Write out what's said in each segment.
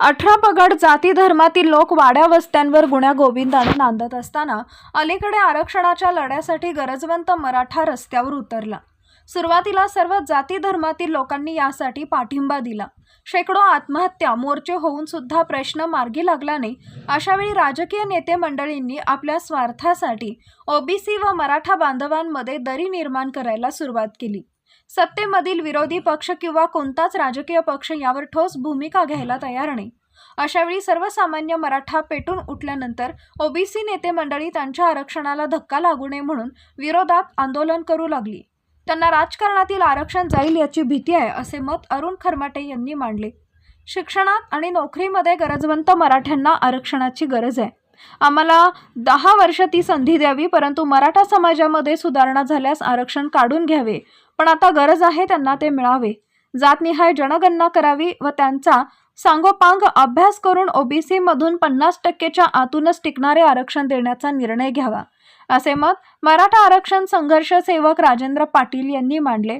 अठरा पगड जाती धर्मातील लोक वाड्या वस्त्यांवर गुण्या गोविंदाने नांदत असताना अलीकडे आरक्षणाच्या लढ्यासाठी गरजवंत मराठा रस्त्यावर उतरला. सुरुवातीला सर्व जाती धर्मातील लोकांनी यासाठी पाठिंबा दिला. शेकडो आत्महत्या मोर्चे होऊन सुद्धा प्रश्न मार्गी लागल्याने अशावेळी राजकीय नेते मंडळींनी आपल्या स्वार्थासाठी ओबीसी व मराठा बांधवांमध्ये दरी निर्माण करायला सुरुवात केली. सत्तेमधील विरोधी पक्ष किंवा कोणताच राजकीय पक्ष यावर ठोस भूमिका घ्यायला तयार नाही. अशावेळी सर्वसामान्य मराठा पेटून उठल्यानंतर ओबीसी नेते मंडळी त्यांच्या आरक्षणाला धक्का लागू नये म्हणून विरोधात आंदोलन करू लागली. त्यांना राजकारणातील आरक्षण जाईल याची भीती आहे असे मत अरुण खरमाटे यांनी मांडले. शिक्षणात आणि नोकरीमध्ये गरजवंत मराठ्यांना आरक्षणाची गरज आहे. आम्हाला दहा वर्ष ती संधी द्यावी परंतु मराठा समाजामध्ये सुधारणा झाल्यास आरक्षण काढून घ्यावे. पण आता गरज आहे त्यांना ते मिळावे. जातनिहाय जनगणना करावी व त्यांचा सांगोपांग अभ्यास करून ओबीसीमधून पन्नास टक्केच्या आतूनच टिकणारे आरक्षण देण्याचा निर्णय घ्यावा. असे मत मराठा आरक्षण संघर्ष सेवक राजेंद्र पाटील यांनी मांडले.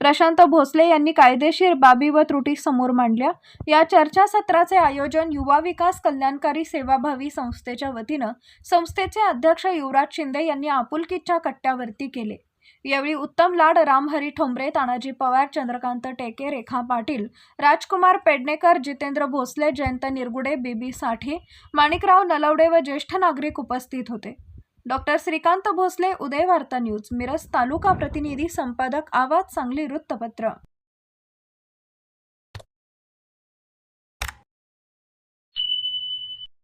प्रशांत भोसले यांनी कायदेशीर बाबी व त्रुटी समोर मांडल्या. या चर्चासत्राचे आयोजन युवा विकास कल्याणकारी सेवाभावी संस्थेच्या वतीनं संस्थेचे अध्यक्ष युवराज शिंदे यांनी आपुलकीच्या कट्ट्यावरती केले. यावेळी उत्तम लाड रामहरी ठोंबरे तानाजी पवार चंद्रकांत टेके रेखा पाटील राजकुमार पेडणेकर जितेंद्र भोसले जयंत निरगुडे बीबी साठे माणिकराव नलवडे व ज्येष्ठ नागरिक उपस्थित होते. डॉक्टर श्रीकांत भोसले उदय वार्ता न्यूज मिरज तालुका प्रतिनिधी संपादक आवाज सांगली वृत्तपत्र.